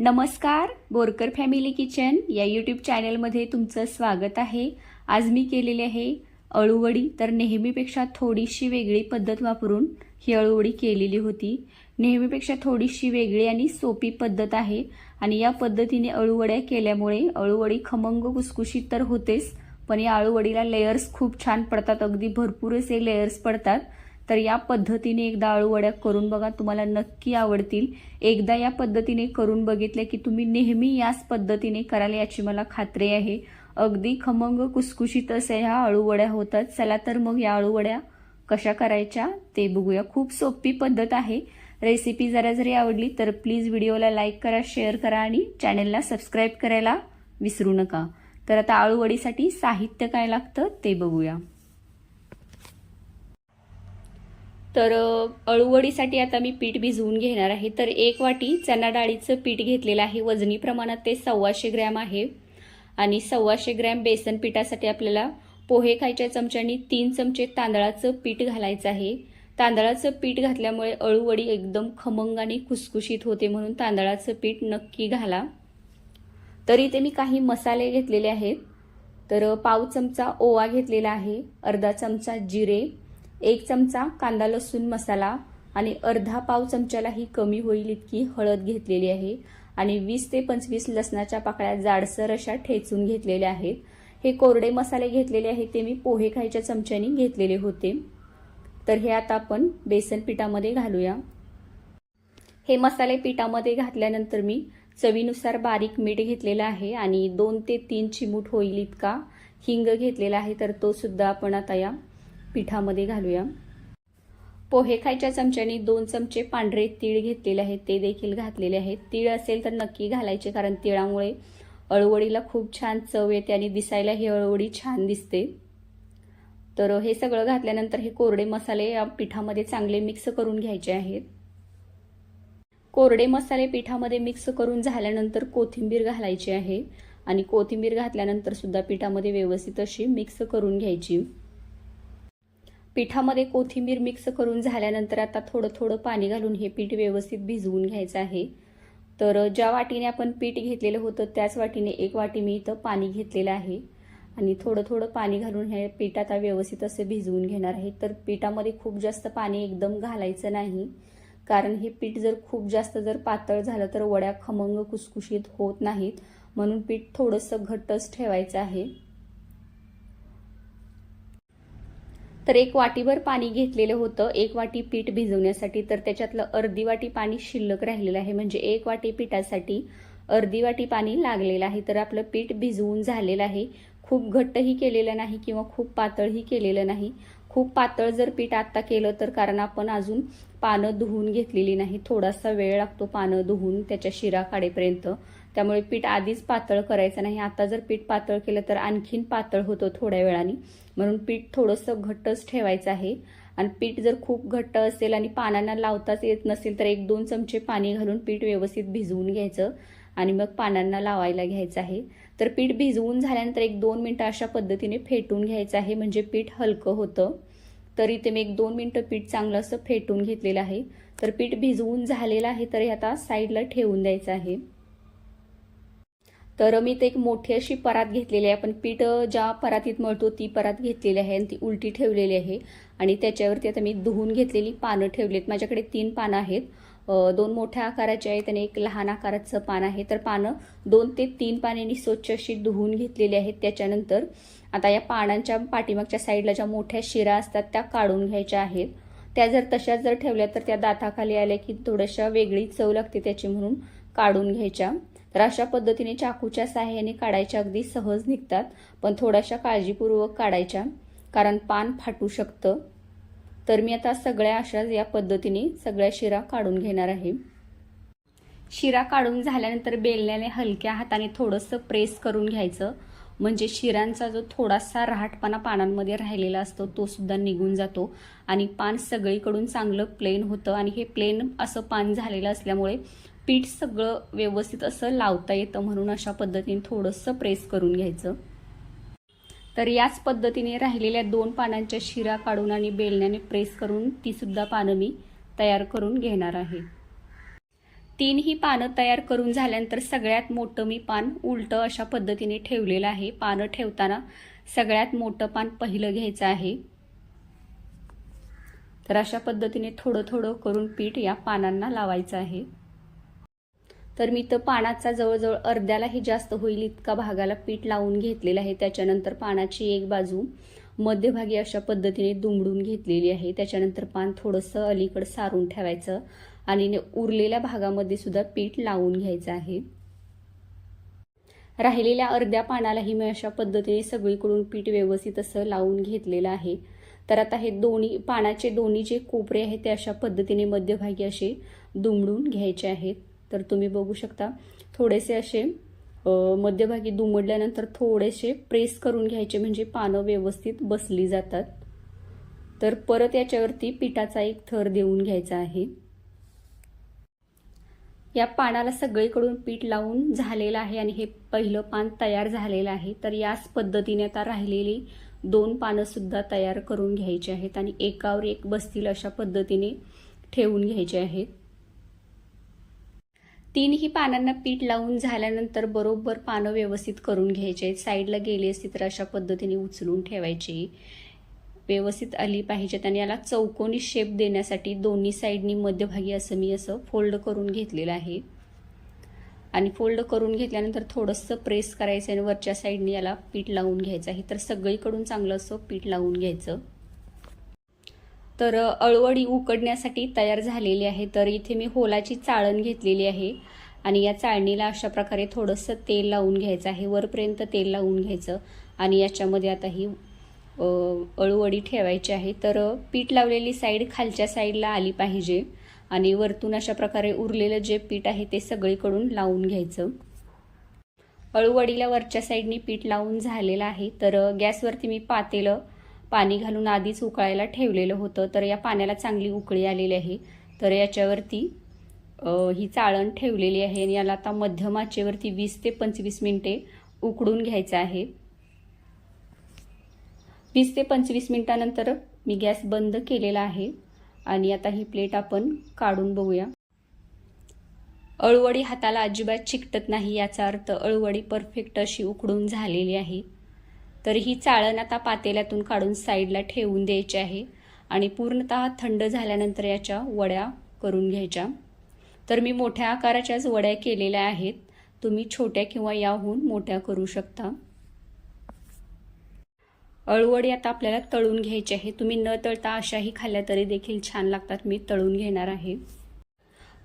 नमस्कार Borkar family kitchen या YouTube चॅनलमध्ये तुमचं स्वागत आहे. आज मी केलेली आहे अळूवडी तर नेहमीपेक्षा थोडीशी वेगळी पद्धत वापरून ही अळूवडी केलेली होती. नेहमीपेक्षा थोडीशी वेगळी आणि सोपी पद्धत आहे आणि या पद्धतीने अळूवड्या केल्यामुळे अळूवडी खमंग कुसकुशीत तर होतेच पण या अळूवडीला लेयर्स खूप छान पडतात. अगदी भरपूर असे लेयर्स पडतात. तर या पद्धतीने एकदा अळूवड्या करून बघा तुम्हाला नक्की आवडतील. एकदा या पद्धतीने करून बघितल्या की तुम्ही नेहमी याच पद्धतीने कराल याची मला खात्री आहे. अगदी खमंग कुसकुशीत असे ह्या अळूवड्या होतात. चला तर मग या अळूवड्या कशा करायच्या ते बघूया. खूप सोपी पद्धत आहे. रेसिपी जरा जरी आवडली तर प्लीज व्हिडिओला लाईक करा शेअर करा आणि चॅनलला सबस्क्राईब करायला विसरू नका. तर आता अळूवडीसाठी साहित्य काय लागतं ते बघूया. तर अळूवडीसाठी आता मी पीठ भिजवून घेणार आहे. तर एक वाटी चना डाळीचं पीठ घेतलेलं आहे. वजनी प्रमाणात ते सव्वाशे ग्रॅम आहे. आणि सव्वाशे ग्रॅम बेसन पिठासाठी आपल्याला पोहे खायच्या चमच्यानी तीन चमचे तांदळाचं पीठ घालायचं आहे. तांदळाचं पीठ घातल्यामुळे अळूवडी एकदम खमंग आणि खुसखुशीत होते म्हणून तांदळाचं पीठ नक्की घाला. तर इथे मी काही मसाले घेतलेले आहेत. तर पाव चमचा ओवा घेतलेला आहे. अर्धा चमचा जिरे. एक चमचा कांदा लसूण मसाला आणि अर्धा पाव चमच्यालाही कमी होईल इतकी हळद घेतलेली आहे आणि वीस ते पंचवीस लसणाच्या पाकळ्या जाडसर अशा ठेचून घेतलेल्या आहेत. हे कोरडे मसाले घेतलेले आहेत ते मी पोहे खायच्या चमच्यानी घेतलेले होते. तर हे आता आपण बेसन पिठामध्ये घालूया. हे मसाले पिठामध्ये घातल्यानंतर मी चवीनुसार बारीक मीठ घेतलेलं आहे आणि दोन ते तीन चिमूट होईल इतका हिंग घेतलेला आहे तर तो सुद्धा आपण आता या पिठामध्ये घालूया. पोहे खायच्या चमच्याने दोन चमचे पांढरे तीळ घेतलेले आहेत. ते देखील घातलेले आहेत. तीळ असेल तर नक्की घालायचे कारण तिळामुळे अळवडीला खूप छान चव येते आणि दिसायला ही अळवडी छान दिसते. तर हे सगळं घातल्यानंतर हे कोरडे मसाले या पिठामध्ये चांगले मिक्स करून घ्यायचे आहेत. कोरडे मसाले पिठामध्ये मिक्स करून झाल्यानंतर कोथिंबीर घालायची आहे आणि कोथिंबीर घातल्यानंतर सुद्धा पिठामध्ये व्यवस्थित अशी मिक्स करून घ्यायची. पिठामध्ये कोथिंबीर मिक्स करून झाल्यानंतर आता थोडं थोडं पाणी घालून हे पीठ व्यवस्थित भिजवून घ्यायचं आहे. तर ज्या वाटीने आपण पीठ घेतलेलं होतं त्याच वाटीने एक वाटी मी इथं पाणी घेतलेलं आहे. आणि थोडं थोडं पाणी घालून हे पीठ आता व्यवस्थित असे भिजवून घेणार आहे. तर पिठामध्ये खूप जास्त पाणी एकदम घालायचं नाही. कारण हे पीठ जर खूप जास्त जर पातळ झालं तर वड्या खमंग कुसकुशीत होत नाहीत. म्हणून पीठ थोडंसं घट्टच ठेवायचं आहे. तर एक वाटीभर पाणी घेतलेलं होतं. एक वाटी पीठ भिजवण्यासाठी तर त्याच्यातलं अर्धी वाटी पाणी शिल्लक राहिलेलं आहे. म्हणजे एक वाटी पिठासाठी अर्धी वाटी पाणी लागलेलं आहे. तर आपलं पीठ भिजवून झालेलं आहे. खूप घट्टही केलेलं नाही किंवा खूप पातळही केलेलं नाही. खूप पातळ जर पीठ आत्ता केलं तर कारण आपण अजून पानं धुवून घेतलेली नाही. थोडासा वेळ लागतो पानं धुवून त्याच्या शिरा काढेपर्यंत. त्यामुळे पीठ आधीच पातळ करायचं नाही. आता जर पीठ पातळ केलं तर आणखीन पातळ होतं थोड्या वेळाने. म्हणून पीठ थोडंसं घट्टच ठेवायचं आहे. आणि पीठ जर खूप घट्ट असेल आणि पानांना लावताच येत नसेल तर एक दोन चमचे पाणी घालून पीठ व्यवस्थित भिजवून घ्यायचं आणि मग पानांना लावायला घ्यायचं आहे. तर पीठ भिजवून झाल्यानंतर एक दोन मिनटं अशा पद्धतीने फेटून घ्यायचं आहे. म्हणजे पीठ हलकं होतं. तरी ते मी एक दोन मिनटं पीठ चांगलं असं फेटून घेतलेलं आहे. तर पीठ भिजवून झालेलं आहे. तर हे आता साईडला ठेवून द्यायचं आहे. तर मी ते एक मोठी अशी परात घेतलेली आहे. आपण पीठ ज्या परातीत मळतो ती परात घेतलेली आहे आणि ती उलटी ठेवलेली आहे. आणि त्याच्यावरती आता मी धुवून घेतलेली पानं ठेवलीत. माझ्याकडे तीन पानं आहेत. दोन मोठ्या आकाराचे आहेत आणि एक लहान आकाराचं पान आहे. तर पानं दोन ते तीन पाण्यानी स्वच्छ अशी धुवून घेतलेली आहेत. त्याच्यानंतर आता या पानांच्या पाठीमागच्या साईडला ज्या मोठ्या शिरा असतात त्या काढून घ्यायच्या आहेत. त्या जर तशाच जर ठेवल्या तर त्या दाताखाली आल्या की थोड्याशा वेगळी चव लागते त्याची म्हणून काढून घ्यायच्या. तर अशा पद्धतीने चाकूच्या सहाय्याने काढायच्या अगदी सहज निघतात पण थोड्याशा काळजीपूर्वक काढायच्या कारण पान फाटू शकतं. तर मी आता सगळ्या अशाच या पद्धतीने सगळ्या शिरा काढून घेणार आहे. शिरा काढून झाल्यानंतर बेलण्याने हलक्या हाताने थोडंसं प्रेस करून घ्यायचं. म्हणजे शिरांचा जो थोडासा रहाटपणा पानांमध्ये राहिलेला असतो तो सुद्धा निघून जातो. आणि पान सगळीकडून चांगलं प्लेन होतं. आणि हे प्लेन असं पान झालेलं असल्यामुळे पीठ सगळं व्यवस्थित असं लावता येतं म्हणून अशा पद्धतीने थोडंसं प्रेस करून घ्यायचं. तर याच पद्धतीने राहिलेल्या दोन पानांच्या शिरा काढून आणि बेलण्याने प्रेस करून तीसुद्धा पानं मी तयार करून घेणार आहे. तीनही पानं तयार करून झाल्यानंतर सगळ्यात मोठं मी पान उलटं अशा पद्धतीने ठेवलेलं आहे. पानं ठेवताना सगळ्यात मोठं पान पहिलं घ्यायचं आहे. तर अशा पद्धतीने थोडं थोडं करून पीठ या पानांना लावायचं आहे. तर मी तर पानाचा जवळजवळ अर्ध्यालाही जास्त होईल इतका भागाला पीठ लावून घेतलेलं आहे. त्याच्यानंतर पानाची एक बाजू मध्यभागी अशा पद्धतीने दुमडून घेतलेली आहे. त्याच्यानंतर पान थोडंसं अलीकडं सारून ठेवायचं आणि उरलेल्या भागामध्ये सुद्धा पीठ लावून घ्यायचं आहे. राहिलेल्या अर्ध्या पानालाही मी अशा पद्धतीने सगळीकडून पीठ व्यवस्थित असं लावून घेतलेलं आहे. तर आता हे दोन्ही पानाचे दोन्ही जे कोपरे आहेत ते अशा पद्धतीने मध्यभागी असे दुमडून घ्यायचे आहेत. तर तुम्ही बघू शकता. थोडेसे असे मध्यभागी दुमडल्यानंतर थोडेसे प्रेस करून घ्यायचे म्हणजे पानं व्यवस्थित बसली जातात. तर परत याच्यावरती पिठाचा एक थर देऊन घ्यायचा आहे. या पानाला सगळीकडून पीठ लावून झालेलं आहे आणि हे पहिलं पान तयार झालेलं आहे. तर याच पद्धतीने आता राहिलेली दोन पानं सुद्धा तयार करून घ्यायची आहेत आणि एकावर एक बसतील अशा पद्धतीने ठेवून घ्यायचे आहेत. तीनही पानांना पीठ लावून झाल्यानंतर बरोबर पानं व्यवस्थित करून घ्यायचे आहेत. साईडला गेली असती तर अशा पद्धतीने उचलून ठेवायची. व्यवस्थित आली पाहिजेत आणि याला चौकोनी शेप देण्यासाठी दोन्ही साईडनी मध्यभागी असं मी असं फोल्ड करून घेतलेलं आहे. आणि फोल्ड करून घेतल्यानंतर थोडंसं प्रेस करायचं आणि वरच्या साईडने याला पीठ लावून घ्यायचं आहे. तर सगळीकडून चांगलं असं पीठ लावून घ्यायचं. तर अळवडी उकडण्यासाठी तयार झालेली आहे. तर इथे मी होलाची चाळण घेतलेली आहे आणि या चाळणीला अशा प्रकारे थोडंसं तेल लावून घ्यायचं आहे. वरपर्यंत तेल लावून घ्यायचं आणि याच्यामध्ये आता ही अळूवडी ठेवायची आहे. तर पीठ लावलेली साईड खालच्या साईडला आली पाहिजे आणि वरतून अशा प्रकारे उरलेलं जे पीठ आहे ते सगळीकडून लावून घ्यायचं. अळूवडीला वरच्या साईडनी पीठ लावून झालेलं आहे. तर गॅसवरती मी पातेलं पाणी घालून आधीच उकळायला ठेवलेलं होतं. तर या पाण्याला चांगली उकळी आलेली आहे. तर याच्यावरती ही चाळण ठेवलेली आहे आणि याला आता मध्यम आचेवरती वीस ते पंचवीस मिनटे उकडून घ्यायचं आहे. वीस ते पंचवीस मिनटानंतर मी गॅस बंद केलेला आहे आणि आता ही प्लेट आपण काढून बघूया. अळूवडी हाताला अजिबात चिकटत नाही याचा अर्थ अळूवडी परफेक्ट अशी उकडून झालेली आहे. तर ही चाळण आता पातेल्यातून काढून साईडला ठेवून द्यायची आहे आणि पूर्णतः थंड झाल्यानंतर याच्या वड्या करून घ्यायच्या. तर मी मोठ्या आकाराच्याच वड्या केलेल्या आहेत तुम्ही छोट्या किंवा याहून मोठ्या करू शकता. अळूवडी आता आपल्याला तळून घ्यायची आहे. तुम्ही न तळता अशाही खाल्ल्या तरी देखील छान लागतात. मी तळून घेणार आहे.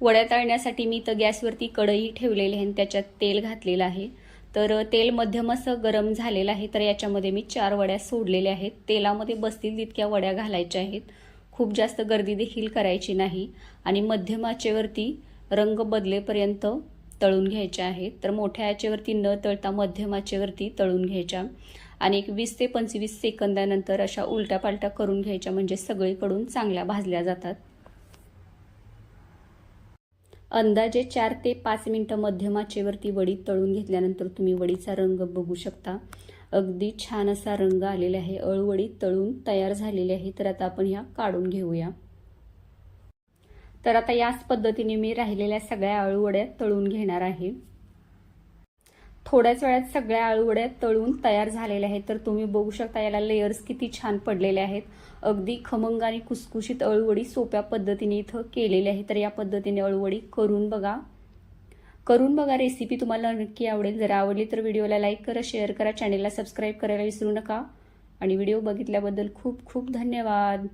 वड्या तळण्यासाठी मी तर गॅसवरती कढई ठेवलेली आहे आणि त्याच्यात तेल घातलेलं आहे. तर तेल मध्यम असं गरम झालेलं आहे तर याच्यामध्ये मी चार वड्या सोडलेल्या आहेत. तेलामध्ये बसतील तितक्या वड्या घालायच्या आहेत. खूप जास्त गर्दी देखील करायची नाही आणि मध्यम आचेवरती रंग बदलेपर्यंत तळून घ्यायच्या आहेत. तर मोठ्या आचेवरती न तळता मध्यम आचेवरती तळून घ्यायच्या आणि एक वीस ते पंचवीस सेकंदानंतर अशा उलट्या पालट्या करून घ्यायच्या म्हणजे सगळीकडून चांगल्या भाजल्या जातात. अंदाजे चार ते पाच मिनटं मध्यमाचेवरती वडी तळून घेतल्यानंतर तुम्ही वडीचा रंग बघू शकता. अगदी छान असा रंग आलेला आहे. अळूवडी तळून तयार झालेली आहे. तर आता आपण ह्या काढून घेऊया. तर आता याच पद्धतीने मी राहिलेल्या सगळ्या अळूवड्या तळून घेणार आहे. थोड्याच वेळात सगळ्या आळूवड्या तळून तयार झालेल्या आहेत. तर तुम्ही बघू शकता याला लेयर्स किती छान पडलेले आहेत. अगदी खमंग आणि कुसकुशीत अळूवडी सोप्या पद्धतीने इथं केलेली आहे. तर या पद्धतीने अळूवडी करून बघा. करून बघा रेसिपी तुम्हाला नक्की आवडेल. जर आवडली तर व्हिडिओला लाईक करा शेअर करा चॅनेलला सबस्क्राईब करायला विसरू नका. आणि व्हिडिओ बघितल्याबद्दल खूप खूप धन्यवाद.